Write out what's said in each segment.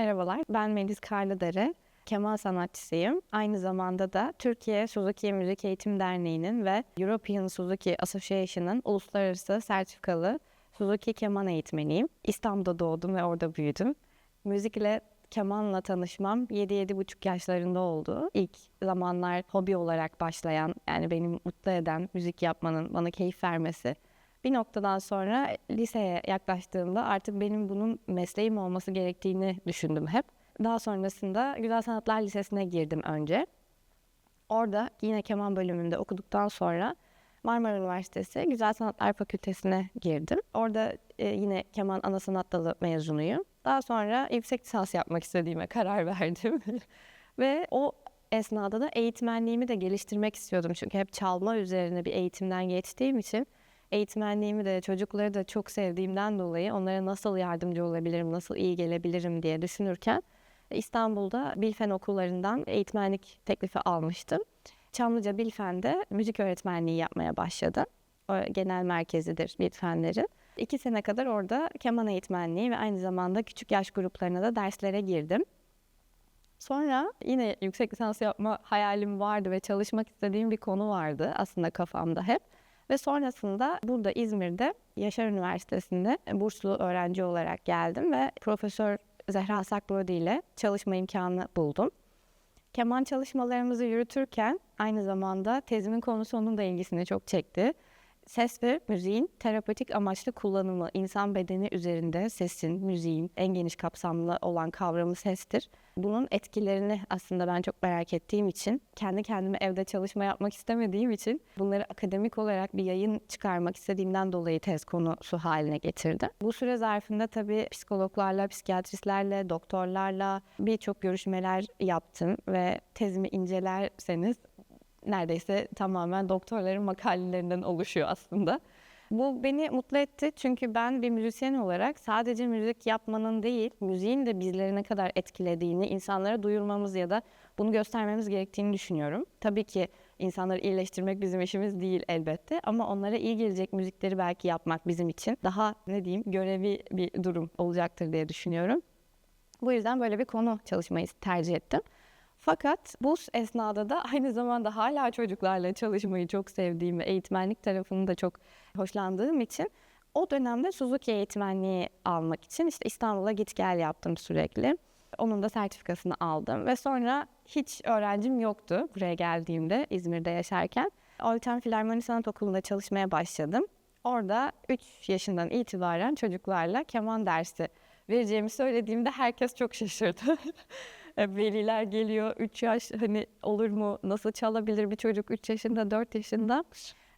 Merhabalar, ben Melis Karlıdere. Keman sanatçısıyım. Aynı zamanda da Türkiye Suzuki Müzik Eğitim Derneği'nin ve European Suzuki Association'ın uluslararası sertifikalı Suzuki keman eğitmeniyim. İstanbul'da doğdum ve orada büyüdüm. Müzikle kemanla tanışmam 7-7,5 yaşlarında oldu. İlk zamanlar hobi olarak başlayan, yani beni mutlu eden müzik yapmanın bana keyif vermesi bir noktadan sonra liseye yaklaştığımda artık benim bunun mesleğim olması gerektiğini düşündüm hep. Daha sonrasında Güzel Sanatlar Lisesi'ne girdim önce. Orada yine keman bölümünde okuduktan sonra Marmara Üniversitesi Güzel Sanatlar Fakültesine girdim. Orada e, yine keman ana sanat dalı mezunuyum. Daha sonra yüksek lisans yapmak istediğime karar verdim. Ve o esnada da eğitmenliğimi de geliştirmek istiyordum. Çünkü hep çalma üzerine bir eğitimden geçtiğim için eğitmenliğimi de çocukları da çok sevdiğimden dolayı onlara nasıl yardımcı olabilirim, nasıl iyi gelebilirim diye düşünürken İstanbul'da Bilfen okullarından eğitmenlik teklifi almıştım. Çamlıca Bilfen'de müzik öğretmenliği yapmaya başladım. O genel merkezidir Bilfenlerin. İki sene kadar orada keman eğitmenliği ve aynı zamanda küçük yaş gruplarına da derslere girdim. Sonra yine yüksek lisans yapma hayalim vardı ve çalışmak istediğim bir konu vardı aslında kafamda hep. Ve sonrasında burada İzmir'de Yaşar Üniversitesi'nde burslu öğrenci olarak geldim ve Profesör Zehra Sakbrodi ile çalışma imkanı buldum. Keman çalışmalarımızı yürütürken aynı zamanda tezimin konusu onun da ilgisini çok çekti. Ses ve müziğin terapötik amaçlı kullanımı, insan bedeni üzerinde sesin, müziğin en geniş kapsamlı olan kavramı sestir. Bunun etkilerini aslında ben çok merak ettiğim için, kendi kendime evde çalışma yapmak istemediğim için bunları akademik olarak bir yayın çıkarmak istediğimden dolayı tez konusu haline getirdim. Bu süre zarfında tabii psikologlarla, psikiyatristlerle, doktorlarla birçok görüşmeler yaptım ve tezimi incelerseniz neredeyse tamamen doktorların makalelerinden oluşuyor aslında. Bu beni mutlu etti çünkü ben bir müzisyen olarak sadece müzik yapmanın değil, müziğin de bizleri ne kadar etkilediğini insanlara duyurmamız ya da bunu göstermemiz gerektiğini düşünüyorum. Tabii ki insanları iyileştirmek bizim işimiz değil elbette ama onlara iyi gelecek müzikleri belki yapmak bizim için daha ne diyeyim görevi bir durum olacaktır diye düşünüyorum. Bu yüzden böyle bir konu çalışmayı tercih ettim. Fakat bu esnada da aynı zamanda hala çocuklarla çalışmayı çok sevdiğim ve eğitmenlik tarafını da çok hoşlandığım için o dönemde Suzuki eğitmenliği almak için işte İstanbul'a git gel yaptım sürekli. Onun da sertifikasını aldım ve sonra hiç öğrencim yoktu buraya geldiğimde İzmir'de yaşarken. Olten Filarmoni Sanat Okulu'nda çalışmaya başladım. Orada 3 yaşından itibaren çocuklarla keman dersi vereceğimi söylediğimde herkes çok şaşırdı. Veliler geliyor 3 yaş hani olur mu nasıl çalabilir bir çocuk 3 yaşında 4 yaşında.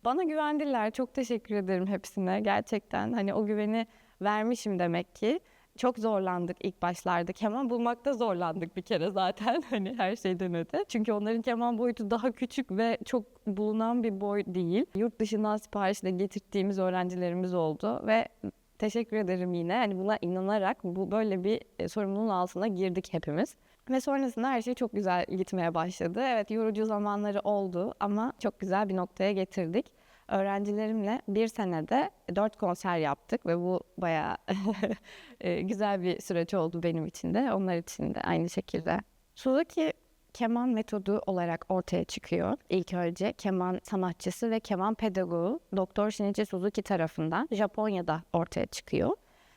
Bana güvendiler çok teşekkür ederim hepsine gerçekten hani o güveni vermişim demek ki. Çok zorlandık ilk başlarda. Keman bulmakta zorlandık bir kere zaten hani her şeyden öte. Çünkü onların keman boyutu daha küçük ve çok bulunan bir boy değil. Yurt dışından siparişle getirdiğimiz öğrencilerimiz oldu ve teşekkür ederim yine. Hani buna inanarak bu böyle bir e, sorumluluğun altına girdik hepimiz. Ve sonrasında her şey çok güzel gitmeye başladı. Evet yorucu zamanları oldu ama çok güzel bir noktaya getirdik. Öğrencilerimle bir senede dört konser yaptık ve bu bayağı e, güzel bir süreç oldu benim için de, onlar için de aynı şekilde. Suzuki keman metodu olarak ortaya çıkıyor. İlk önce keman sanatçısı ve keman pedagogu Doktor Shinichi Suzuki tarafından Japonya'da ortaya çıkıyor.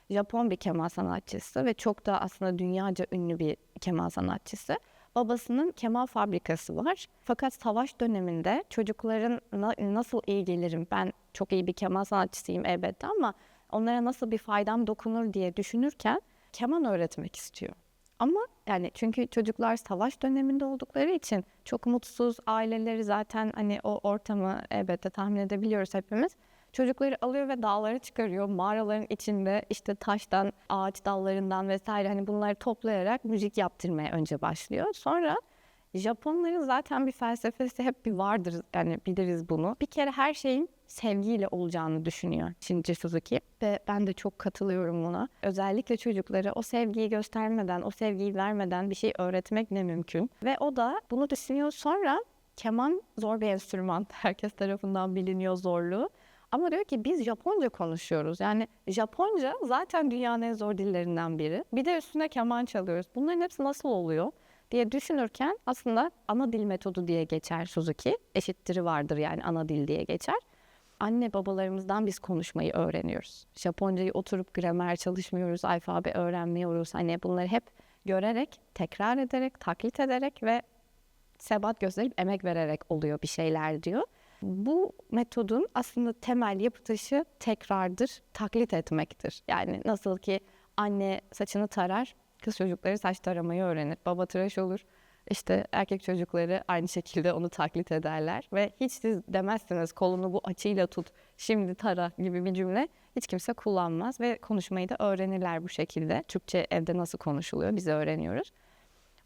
Japon bir keman sanatçısı ve çok da aslında dünyaca ünlü bir keman sanatçısı. Babasının keman fabrikası var. Fakat savaş döneminde çocukların na- nasıl iyi gelirim, ben çok iyi bir keman sanatçısıyım elbette ama onlara nasıl bir faydam dokunur diye düşünürken keman öğretmek istiyor. Ama yani çünkü çocuklar savaş döneminde oldukları için çok mutsuz aileleri zaten hani o ortamı elbette tahmin edebiliyoruz hepimiz. Çocukları alıyor ve dağlara çıkarıyor. Mağaraların içinde işte taştan, ağaç dallarından vesaire hani bunları toplayarak müzik yaptırmaya önce başlıyor. Sonra Japonların zaten bir felsefesi hep bir vardır yani biliriz bunu. Bir kere her şeyin sevgiyle olacağını düşünüyor Shinichi Suzuki ve ben de çok katılıyorum buna. Özellikle çocuklara o sevgiyi göstermeden, o sevgiyi vermeden bir şey öğretmek ne mümkün. Ve o da bunu düşünüyor. Sonra keman zor bir enstrüman. Herkes tarafından biliniyor zorluğu. Ama diyor ki biz Japonca konuşuyoruz. Yani Japonca zaten dünyanın en zor dillerinden biri. Bir de üstüne keman çalıyoruz. Bunların hepsi nasıl oluyor diye düşünürken aslında ana dil metodu diye geçer Suzuki. Eşittiri vardır yani ana dil diye geçer. Anne babalarımızdan biz konuşmayı öğreniyoruz. Japoncayı oturup gramer çalışmıyoruz, alfabe öğrenmiyoruz. Hani bunları hep görerek, tekrar ederek, taklit ederek ve sebat gösterip emek vererek oluyor bir şeyler diyor. Bu metodun aslında temel yapı taşı tekrardır, taklit etmektir. Yani nasıl ki anne saçını tarar, kız çocukları saç taramayı öğrenir. Baba tıraş olur. İşte erkek çocukları aynı şekilde onu taklit ederler ve hiç siz demezsiniz kolunu bu açıyla tut, şimdi tara gibi bir cümle hiç kimse kullanmaz ve konuşmayı da öğrenirler bu şekilde. Türkçe evde nasıl konuşuluyor biz öğreniyoruz.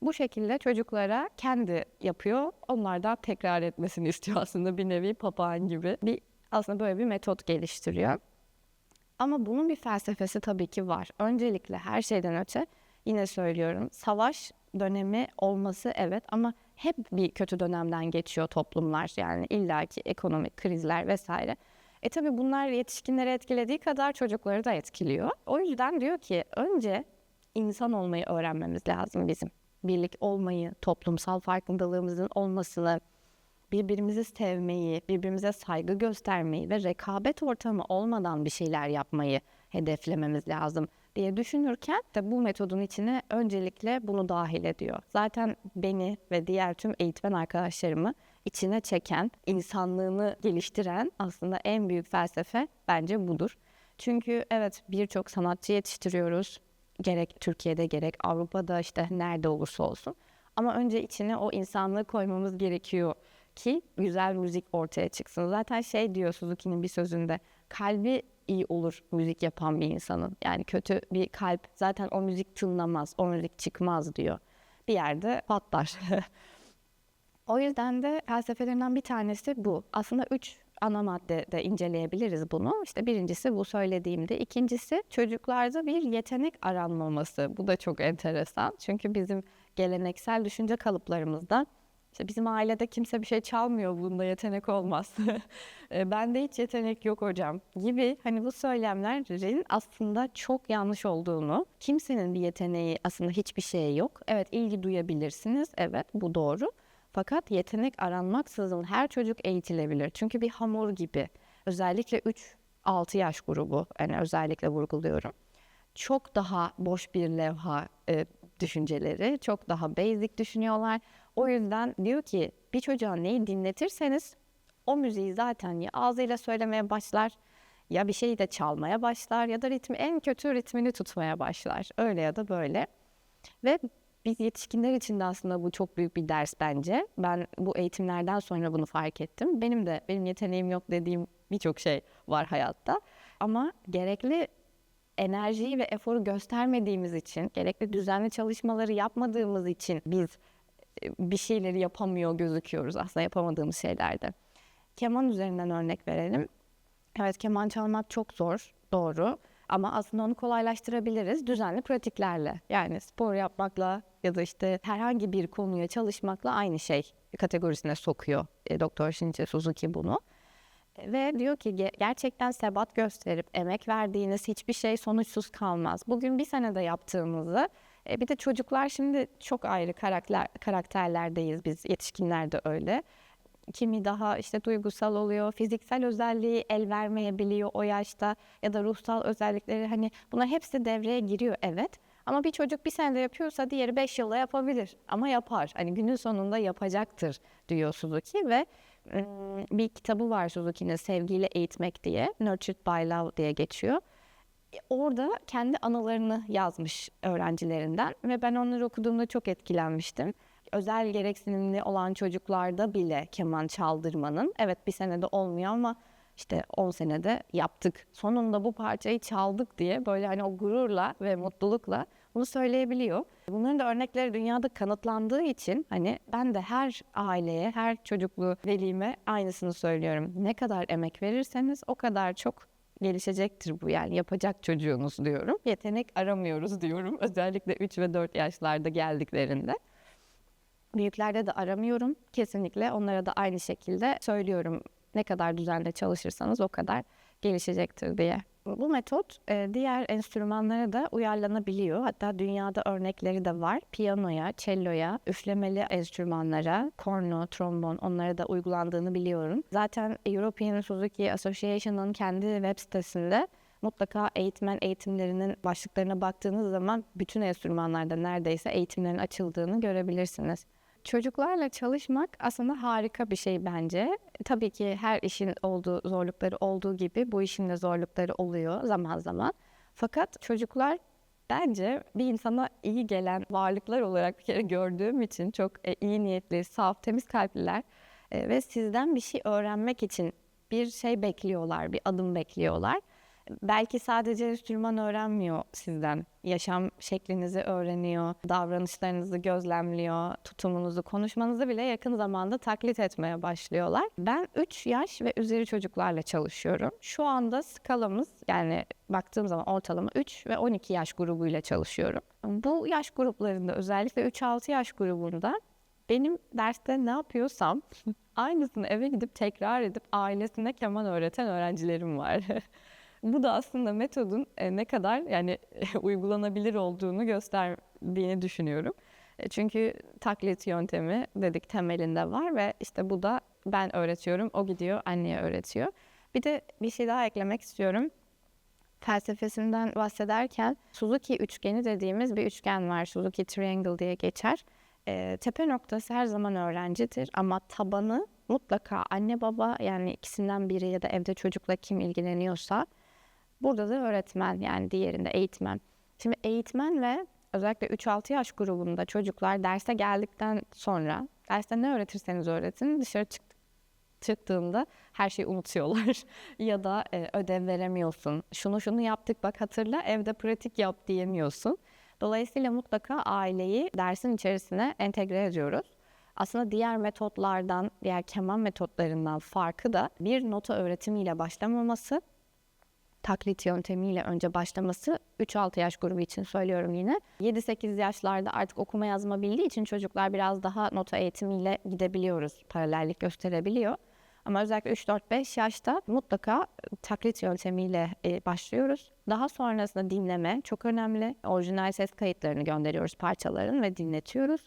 Bu şekilde çocuklara kendi yapıyor. Onlardan tekrar etmesini istiyor aslında bir nevi papağan gibi. Bir aslında böyle bir metot geliştiriyor. Ama bunun bir felsefesi tabii ki var. Öncelikle her şeyden öte yine söylüyorum. Savaş dönemi olması evet ama hep bir kötü dönemden geçiyor toplumlar. Yani illaki ekonomik krizler vesaire. E tabii bunlar yetişkinleri etkilediği kadar çocukları da etkiliyor. O yüzden diyor ki önce insan olmayı öğrenmemiz lazım bizim birlik olmayı, toplumsal farkındalığımızın olmasını, birbirimizi sevmeyi, birbirimize saygı göstermeyi ve rekabet ortamı olmadan bir şeyler yapmayı hedeflememiz lazım diye düşünürken de bu metodun içine öncelikle bunu dahil ediyor. Zaten beni ve diğer tüm eğitmen arkadaşlarımı içine çeken, insanlığını geliştiren aslında en büyük felsefe bence budur. Çünkü evet birçok sanatçı yetiştiriyoruz, gerek Türkiye'de gerek Avrupa'da işte nerede olursa olsun. Ama önce içine o insanlığı koymamız gerekiyor ki güzel müzik ortaya çıksın. Zaten şey diyor Suzuki'nin bir sözünde kalbi iyi olur müzik yapan bir insanın. Yani kötü bir kalp zaten o müzik tınlamaz, o müzik çıkmaz diyor. Bir yerde patlar. o yüzden de felsefelerinden bir tanesi bu. Aslında üç ana maddede inceleyebiliriz bunu. İşte birincisi bu söylediğimde. İkincisi çocuklarda bir yetenek aranmaması. Bu da çok enteresan. Çünkü bizim geleneksel düşünce kalıplarımızda işte bizim ailede kimse bir şey çalmıyor bunda yetenek olmaz. E, bende hiç yetenek yok hocam gibi hani bu söylemlerin aslında çok yanlış olduğunu, kimsenin bir yeteneği aslında hiçbir şeye yok. Evet ilgi duyabilirsiniz. Evet bu doğru. Fakat yetenek aranmaksızın her çocuk eğitilebilir. Çünkü bir hamur gibi. Özellikle 3-6 yaş grubu, yani özellikle vurguluyorum. Çok daha boş bir levha e, düşünceleri, çok daha basic düşünüyorlar. O yüzden diyor ki bir çocuğa neyi dinletirseniz o müziği zaten ya ağzıyla söylemeye başlar ya bir şeyi de çalmaya başlar ya da ritmi en kötü ritmini tutmaya başlar. Öyle ya da böyle. Ve biz yetişkinler için de aslında bu çok büyük bir ders bence. Ben bu eğitimlerden sonra bunu fark ettim. Benim de benim yeteneğim yok dediğim birçok şey var hayatta. Ama gerekli enerjiyi ve eforu göstermediğimiz için, gerekli düzenli çalışmaları yapmadığımız için biz e, bir şeyleri yapamıyor gözüküyoruz aslında yapamadığımız şeylerde. Keman üzerinden örnek verelim. Evet keman çalmak çok zor, doğru. Ama aslında onu kolaylaştırabiliriz düzenli pratiklerle. Yani spor yapmakla ya da işte herhangi bir konuya çalışmakla aynı şey kategorisine sokuyor e, Doktor Shinichi Suzuki bunu. Ve diyor ki gerçekten sebat gösterip emek verdiğiniz hiçbir şey sonuçsuz kalmaz. Bugün bir senede yaptığımızı e, bir de çocuklar şimdi çok ayrı karakter, karakterlerdeyiz biz yetişkinler de öyle kimi daha işte duygusal oluyor, fiziksel özelliği el vermeyebiliyor o yaşta ya da ruhsal özellikleri hani buna hepsi devreye giriyor evet. Ama bir çocuk bir senede yapıyorsa diğeri beş yılda yapabilir ama yapar. Hani günün sonunda yapacaktır diyor Suzuki ve bir kitabı var Suzuki'nin Sevgiyle Eğitmek diye. Nurtured by Love diye geçiyor. E, orada kendi anılarını yazmış öğrencilerinden ve ben onları okuduğumda çok etkilenmiştim özel gereksinimli olan çocuklarda bile keman çaldırmanın evet bir senede olmuyor ama işte 10 senede yaptık. Sonunda bu parçayı çaldık diye böyle hani o gururla ve mutlulukla bunu söyleyebiliyor. Bunların da örnekleri dünyada kanıtlandığı için hani ben de her aileye, her çocuklu velime aynısını söylüyorum. Ne kadar emek verirseniz o kadar çok gelişecektir bu yani yapacak çocuğunuz diyorum. Yetenek aramıyoruz diyorum özellikle 3 ve 4 yaşlarda geldiklerinde. Büyüklerde de aramıyorum. Kesinlikle onlara da aynı şekilde söylüyorum. Ne kadar düzenli çalışırsanız o kadar gelişecektir diye. Bu metot e, diğer enstrümanlara da uyarlanabiliyor. Hatta dünyada örnekleri de var. Piyanoya, celloya, üflemeli enstrümanlara, korno, trombon onlara da uygulandığını biliyorum. Zaten European Suzuki Association'ın kendi web sitesinde mutlaka eğitmen eğitimlerinin başlıklarına baktığınız zaman bütün enstrümanlarda neredeyse eğitimlerin açıldığını görebilirsiniz. Çocuklarla çalışmak aslında harika bir şey bence. Tabii ki her işin olduğu zorlukları olduğu gibi bu işin de zorlukları oluyor zaman zaman. Fakat çocuklar bence bir insana iyi gelen varlıklar olarak bir kere gördüğüm için çok e, iyi niyetli, saf, temiz kalpliler e, ve sizden bir şey öğrenmek için bir şey bekliyorlar, bir adım bekliyorlar belki sadece enstrüman öğrenmiyor sizden. Yaşam şeklinizi öğreniyor, davranışlarınızı gözlemliyor, tutumunuzu, konuşmanızı bile yakın zamanda taklit etmeye başlıyorlar. Ben 3 yaş ve üzeri çocuklarla çalışıyorum. Şu anda skalamız yani baktığım zaman ortalama 3 ve 12 yaş grubuyla çalışıyorum. Bu yaş gruplarında özellikle 3-6 yaş grubunda benim derste ne yapıyorsam aynısını eve gidip tekrar edip ailesine keman öğreten öğrencilerim var. Bu da aslında metodun e, ne kadar yani uygulanabilir olduğunu gösterdiğini düşünüyorum. E, çünkü taklit yöntemi dedik temelinde var ve işte bu da ben öğretiyorum, o gidiyor anneye öğretiyor. Bir de bir şey daha eklemek istiyorum. Felsefesinden bahsederken Suzuki üçgeni dediğimiz bir üçgen var. Suzuki Triangle diye geçer. E, tepe noktası her zaman öğrencidir ama tabanı mutlaka anne baba yani ikisinden biri ya da evde çocukla kim ilgileniyorsa Burada da öğretmen yani diğerinde eğitmen. Şimdi eğitmen ve özellikle 3-6 yaş grubunda çocuklar derse geldikten sonra derste ne öğretirseniz öğretin dışarı çık çıktığında her şeyi unutuyorlar ya da e, ödev veremiyorsun. Şunu şunu yaptık bak hatırla evde pratik yap diyemiyorsun. Dolayısıyla mutlaka aileyi dersin içerisine entegre ediyoruz. Aslında diğer metotlardan, diğer keman metotlarından farkı da bir nota öğretimiyle başlamaması, taklit yöntemiyle önce başlaması 3-6 yaş grubu için söylüyorum yine. 7-8 yaşlarda artık okuma yazma bildiği için çocuklar biraz daha nota eğitimiyle gidebiliyoruz. Paralellik gösterebiliyor. Ama özellikle 3-4-5 yaşta mutlaka taklit yöntemiyle e, başlıyoruz. Daha sonrasında dinleme çok önemli. Orijinal ses kayıtlarını gönderiyoruz parçaların ve dinletiyoruz.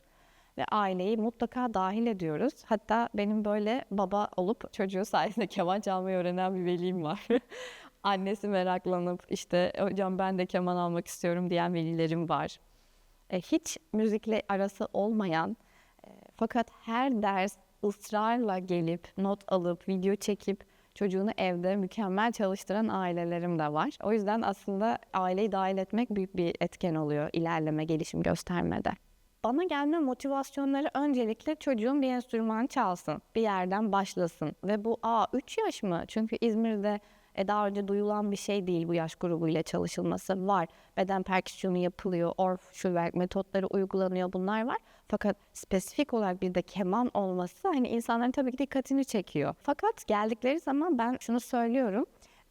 Ve aileyi mutlaka dahil ediyoruz. Hatta benim böyle baba olup çocuğu sayesinde keman çalmayı öğrenen bir velim var. annesi meraklanıp işte hocam ben de keman almak istiyorum diyen velilerim var. E, hiç müzikle arası olmayan e, fakat her ders ısrarla gelip not alıp video çekip çocuğunu evde mükemmel çalıştıran ailelerim de var. O yüzden aslında aileyi dahil etmek büyük bir etken oluyor ilerleme, gelişim göstermede. Bana gelme motivasyonları öncelikle çocuğun bir enstrüman çalsın, bir yerden başlasın ve bu a 3 yaş mı? Çünkü İzmir'de e, daha önce duyulan bir şey değil bu yaş grubuyla çalışılması var. Beden perküsyonu yapılıyor, orf, şulwerk metotları uygulanıyor bunlar var. Fakat spesifik olarak bir de keman olması hani insanların tabii ki dikkatini çekiyor. Fakat geldikleri zaman ben şunu söylüyorum.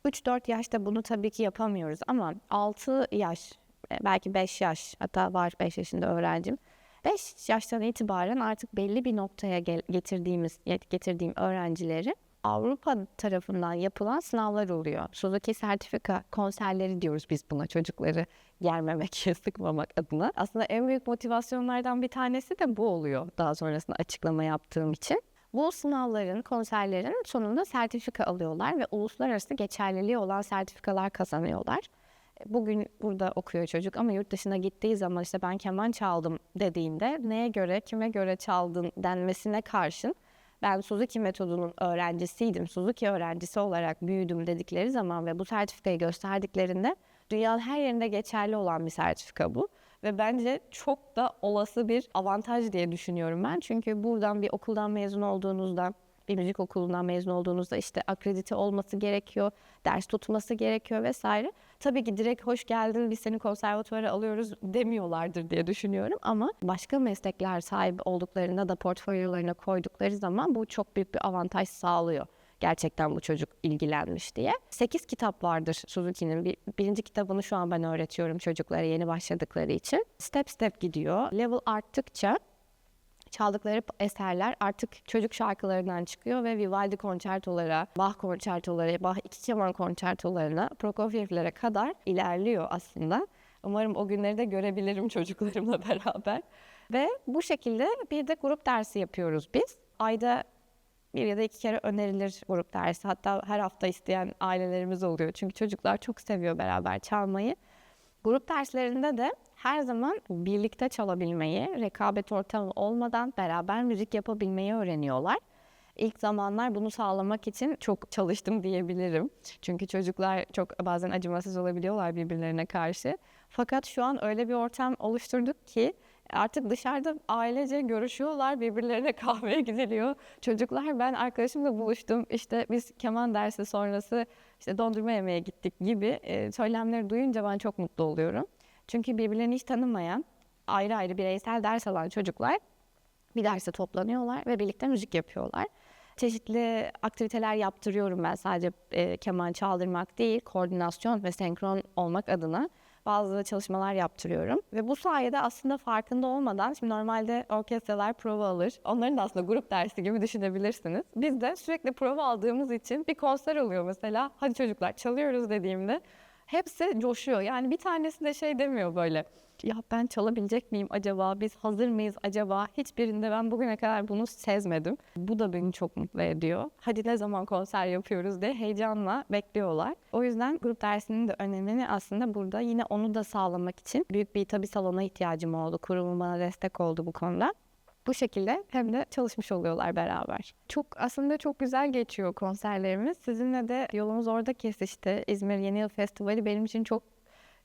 3-4 yaşta bunu tabii ki yapamıyoruz ama 6 yaş, e, belki 5 yaş hatta var 5 yaşında öğrencim. 5 yaştan itibaren artık belli bir noktaya getirdiğimiz getirdiğim öğrencileri Avrupa tarafından yapılan sınavlar oluyor. Suzuki sertifika konserleri diyoruz biz buna çocukları germemek, sıkmamak adına. Aslında en büyük motivasyonlardan bir tanesi de bu oluyor daha sonrasında açıklama yaptığım için. Bu sınavların, konserlerin sonunda sertifika alıyorlar ve uluslararası geçerliliği olan sertifikalar kazanıyorlar. Bugün burada okuyor çocuk ama yurt dışına gittiği zaman işte ben keman çaldım dediğinde neye göre, kime göre çaldın denmesine karşın ben Suzuki metodunun öğrencisiydim, Suzuki öğrencisi olarak büyüdüm dedikleri zaman ve bu sertifikayı gösterdiklerinde dünyanın her yerinde geçerli olan bir sertifika bu. Ve bence çok da olası bir avantaj diye düşünüyorum ben. Çünkü buradan bir okuldan mezun olduğunuzda bir müzik okulundan mezun olduğunuzda işte akredite olması gerekiyor, ders tutması gerekiyor vesaire. Tabii ki direkt hoş geldin biz seni konservatuvara alıyoruz demiyorlardır diye düşünüyorum ama başka meslekler sahibi olduklarında da portfolyolarına koydukları zaman bu çok büyük bir avantaj sağlıyor gerçekten bu çocuk ilgilenmiş diye. 8 kitap vardır Suzuki'nin. Bir, birinci kitabını şu an ben öğretiyorum çocuklara yeni başladıkları için. Step step gidiyor. Level arttıkça çaldıkları eserler artık çocuk şarkılarından çıkıyor ve Vivaldi konçertolara, Bach konçertoları, Bach iki keman konçertolarına, Prokofiev'lere kadar ilerliyor aslında. Umarım o günleri de görebilirim çocuklarımla beraber. Ve bu şekilde bir de grup dersi yapıyoruz biz. Ayda bir ya da iki kere önerilir grup dersi. Hatta her hafta isteyen ailelerimiz oluyor. Çünkü çocuklar çok seviyor beraber çalmayı. Grup derslerinde de her zaman birlikte çalabilmeyi, rekabet ortamı olmadan beraber müzik yapabilmeyi öğreniyorlar. İlk zamanlar bunu sağlamak için çok çalıştım diyebilirim. Çünkü çocuklar çok bazen acımasız olabiliyorlar birbirlerine karşı. Fakat şu an öyle bir ortam oluşturduk ki artık dışarıda ailece görüşüyorlar, birbirlerine kahveye gidiliyor. Çocuklar ben arkadaşımla buluştum, işte biz keman dersi sonrası işte dondurma yemeye gittik gibi e, söylemleri duyunca ben çok mutlu oluyorum. Çünkü birbirlerini hiç tanımayan, ayrı ayrı bireysel ders alan çocuklar bir derse toplanıyorlar ve birlikte müzik yapıyorlar. Çeşitli aktiviteler yaptırıyorum ben sadece e, keman çaldırmak değil, koordinasyon ve senkron olmak adına bazı çalışmalar yaptırıyorum. Ve bu sayede aslında farkında olmadan, şimdi normalde orkestralar prova alır. Onların da aslında grup dersi gibi düşünebilirsiniz. Biz de sürekli prova aldığımız için bir konser oluyor mesela. Hadi çocuklar çalıyoruz dediğimde hepsi coşuyor. Yani bir tanesi de şey demiyor böyle. Ya ben çalabilecek miyim acaba? Biz hazır mıyız acaba? Hiçbirinde ben bugüne kadar bunu sezmedim. Bu da beni çok mutlu ediyor. Hadi ne zaman konser yapıyoruz diye heyecanla bekliyorlar. O yüzden grup dersinin de önemini aslında burada yine onu da sağlamak için büyük bir tabi salona ihtiyacım oldu. Kurumun bana destek oldu bu konuda. Bu şekilde hem de çalışmış oluyorlar beraber. Çok aslında çok güzel geçiyor konserlerimiz. Sizinle de yolumuz orada kesişti. İzmir Yeni Yıl Festivali benim için çok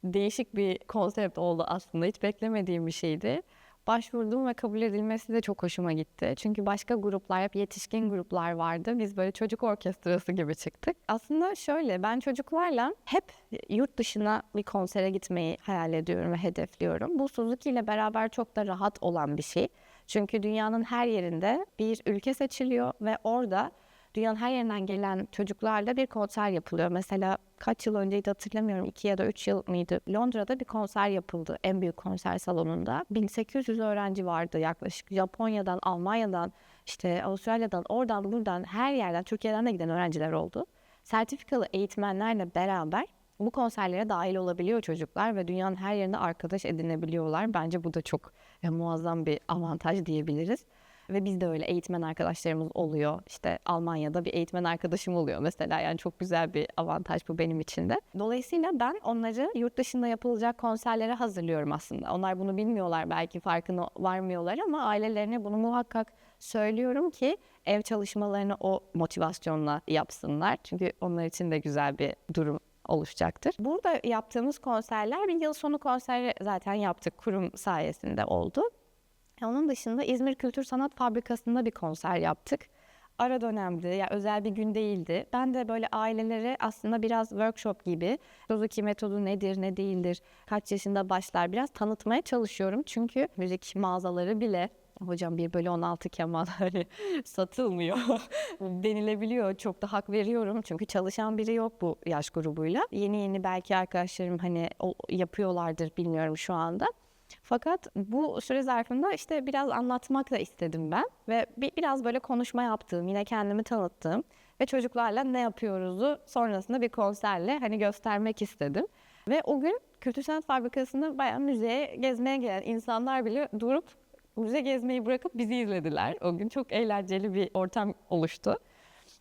değişik bir konsept oldu aslında. Hiç beklemediğim bir şeydi. Başvurdum ve kabul edilmesi de çok hoşuma gitti. Çünkü başka gruplar, hep yetişkin gruplar vardı. Biz böyle çocuk orkestrası gibi çıktık. Aslında şöyle, ben çocuklarla hep yurt dışına bir konsere gitmeyi hayal ediyorum ve hedefliyorum. Bu Suzuki ile beraber çok da rahat olan bir şey. Çünkü dünyanın her yerinde bir ülke seçiliyor ve orada dünyanın her yerinden gelen çocuklarla bir konser yapılıyor. Mesela kaç yıl önceydi hatırlamıyorum. 2 ya da 3 yıl mıydı? Londra'da bir konser yapıldı. En büyük konser salonunda. 1800 öğrenci vardı yaklaşık. Japonya'dan, Almanya'dan, işte Avustralya'dan, oradan buradan her yerden, Türkiye'den de giden öğrenciler oldu. Sertifikalı eğitmenlerle beraber bu konserlere dahil olabiliyor çocuklar ve dünyanın her yerinde arkadaş edinebiliyorlar. Bence bu da çok e, muazzam bir avantaj diyebiliriz. Ve biz de öyle eğitmen arkadaşlarımız oluyor. İşte Almanya'da bir eğitmen arkadaşım oluyor mesela. Yani çok güzel bir avantaj bu benim için de. Dolayısıyla ben onları yurt dışında yapılacak konserlere hazırlıyorum aslında. Onlar bunu bilmiyorlar belki farkına varmıyorlar ama ailelerine bunu muhakkak söylüyorum ki ev çalışmalarını o motivasyonla yapsınlar. Çünkü onlar için de güzel bir durum oluşacaktır. Burada yaptığımız konserler bir yıl sonu konseri zaten yaptık kurum sayesinde oldu. Onun dışında İzmir Kültür Sanat Fabrikası'nda bir konser yaptık. Ara dönemdi, ya yani özel bir gün değildi. Ben de böyle ailelere aslında biraz workshop gibi Suzuki metodu nedir, ne değildir, kaç yaşında başlar biraz tanıtmaya çalışıyorum. Çünkü müzik mağazaları bile hocam 1 bölü 16 keman hani satılmıyor denilebiliyor. Çok da hak veriyorum çünkü çalışan biri yok bu yaş grubuyla. Yeni yeni belki arkadaşlarım hani yapıyorlardır bilmiyorum şu anda. Fakat bu süre zarfında işte biraz anlatmak da istedim ben ve bir, biraz böyle konuşma yaptığım, yine kendimi tanıttığım ve çocuklarla ne yapıyoruzu sonrasında bir konserle hani göstermek istedim. Ve o gün Kültür Sanat Fabrikası'nda bayağı müzeye gezmeye gelen insanlar bile durup müze gezmeyi bırakıp bizi izlediler. O gün çok eğlenceli bir ortam oluştu.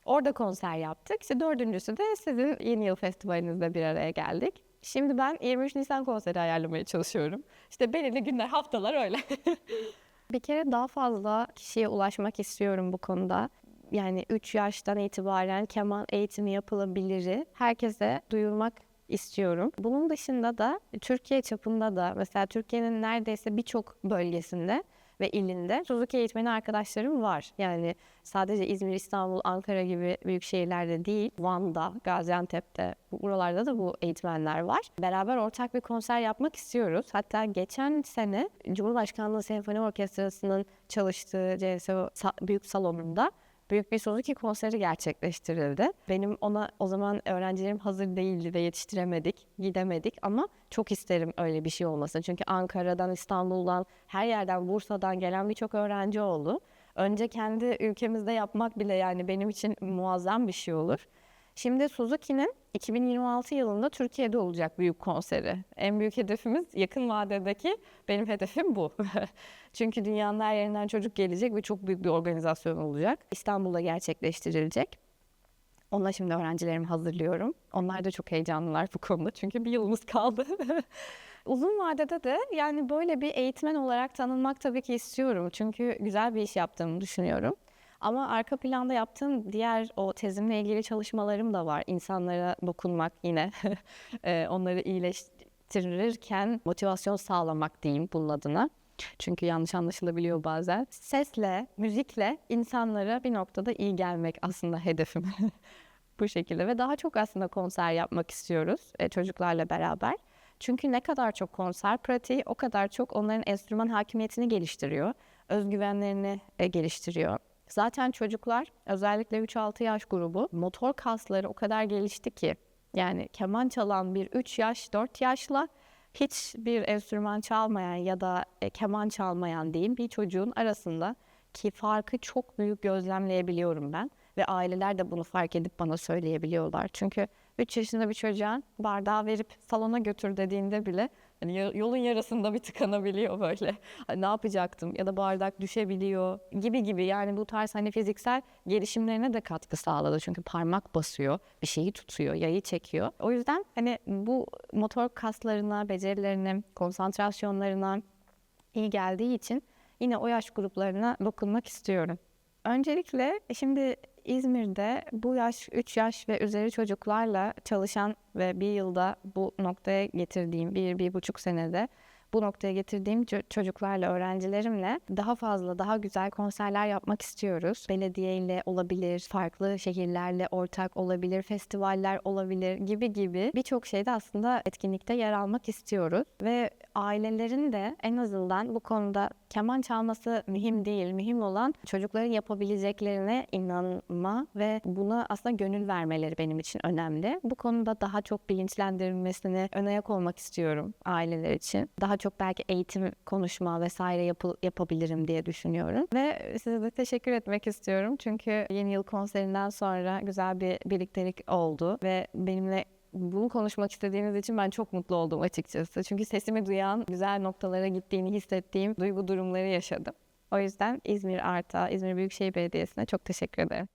Orada konser yaptık. İşte dördüncüsü de sizin yeni yıl festivalinizde bir araya geldik. Şimdi ben 23 Nisan konseri ayarlamaya çalışıyorum. İşte belirli günler, haftalar öyle. bir kere daha fazla kişiye ulaşmak istiyorum bu konuda. Yani 3 yaştan itibaren keman eğitimi yapılabilir. Herkese duyurmak istiyorum. Bunun dışında da Türkiye çapında da mesela Türkiye'nin neredeyse birçok bölgesinde ve ilinde Suzuki eğitmeni arkadaşlarım var. Yani sadece İzmir, İstanbul, Ankara gibi büyük şehirlerde değil, Van'da, Gaziantep'te, buralarda da bu eğitmenler var. Beraber ortak bir konser yapmak istiyoruz. Hatta geçen sene Cumhurbaşkanlığı Senfoni Orkestrası'nın çalıştığı CSO büyük salonunda büyük bir Suzuki konseri gerçekleştirildi. Benim ona o zaman öğrencilerim hazır değildi ve yetiştiremedik, gidemedik ama çok isterim öyle bir şey olmasını. Çünkü Ankara'dan, İstanbul'dan, her yerden, Bursa'dan gelen birçok öğrenci oldu. Önce kendi ülkemizde yapmak bile yani benim için muazzam bir şey olur. Şimdi Suzuki'nin 2026 yılında Türkiye'de olacak büyük konseri. En büyük hedefimiz yakın vadedeki benim hedefim bu. Çünkü dünyanın her yerinden çocuk gelecek ve çok büyük bir organizasyon olacak. İstanbul'da gerçekleştirilecek. Ona şimdi öğrencilerimi hazırlıyorum. Onlar da çok heyecanlılar bu konuda çünkü bir yılımız kaldı. Uzun vadede de yani böyle bir eğitmen olarak tanınmak tabii ki istiyorum. Çünkü güzel bir iş yaptığımı düşünüyorum. Ama arka planda yaptığım diğer o tezimle ilgili çalışmalarım da var. İnsanlara dokunmak yine, Eee, onları iyileştirirken motivasyon sağlamak diyeyim bunun adına. Çünkü yanlış anlaşılabiliyor bazen. Sesle, müzikle insanlara bir noktada iyi gelmek aslında hedefim. Bu şekilde ve daha çok aslında konser yapmak istiyoruz e, çocuklarla beraber. Çünkü ne kadar çok konser pratiği o kadar çok onların enstrüman hakimiyetini geliştiriyor. Özgüvenlerini e, geliştiriyor. Zaten çocuklar özellikle 3-6 yaş grubu motor kasları o kadar gelişti ki yani keman çalan bir 3 yaş 4 yaşla hiçbir enstrüman çalmayan ya da e, keman çalmayan diyeyim bir çocuğun arasında ki farkı çok büyük gözlemleyebiliyorum ben ve aileler de bunu fark edip bana söyleyebiliyorlar. Çünkü 3 yaşında bir çocuğa bardağı verip salona götür dediğinde bile hani yolun yarısında bir tıkanabiliyor böyle. Hani ne yapacaktım ya da bardak düşebiliyor gibi gibi. Yani bu tarz hani fiziksel gelişimlerine de katkı sağladı. Çünkü parmak basıyor, bir şeyi tutuyor, yayı çekiyor. O yüzden hani bu motor kaslarına, becerilerine, konsantrasyonlarına iyi geldiği için yine o yaş gruplarına dokunmak istiyorum. Öncelikle şimdi İzmir'de bu yaş, 3 yaş ve üzeri çocuklarla çalışan ve bir yılda bu noktaya getirdiğim, bir, bir buçuk senede bu noktaya getirdiğim ço- çocuklarla, öğrencilerimle daha fazla, daha güzel konserler yapmak istiyoruz. Belediyeyle olabilir, farklı şehirlerle ortak olabilir, festivaller olabilir gibi gibi birçok şeyde aslında etkinlikte yer almak istiyoruz. Ve ailelerin de en azından bu konuda keman çalması mühim değil. Mühim olan çocukların yapabileceklerine inanma ve buna aslında gönül vermeleri benim için önemli. Bu konuda daha çok bilinçlendirilmesine ön ayak olmak istiyorum aileler için. Daha çok belki eğitim, konuşma vesaire yapı- yapabilirim diye düşünüyorum. Ve size de teşekkür etmek istiyorum. Çünkü yeni yıl konserinden sonra güzel bir birliktelik oldu ve benimle bunu konuşmak istediğiniz için ben çok mutlu oldum açıkçası. Çünkü sesimi duyan, güzel noktalara gittiğini hissettiğim duygu durumları yaşadım. O yüzden İzmir Arta, İzmir Büyükşehir Belediyesi'ne çok teşekkür ederim.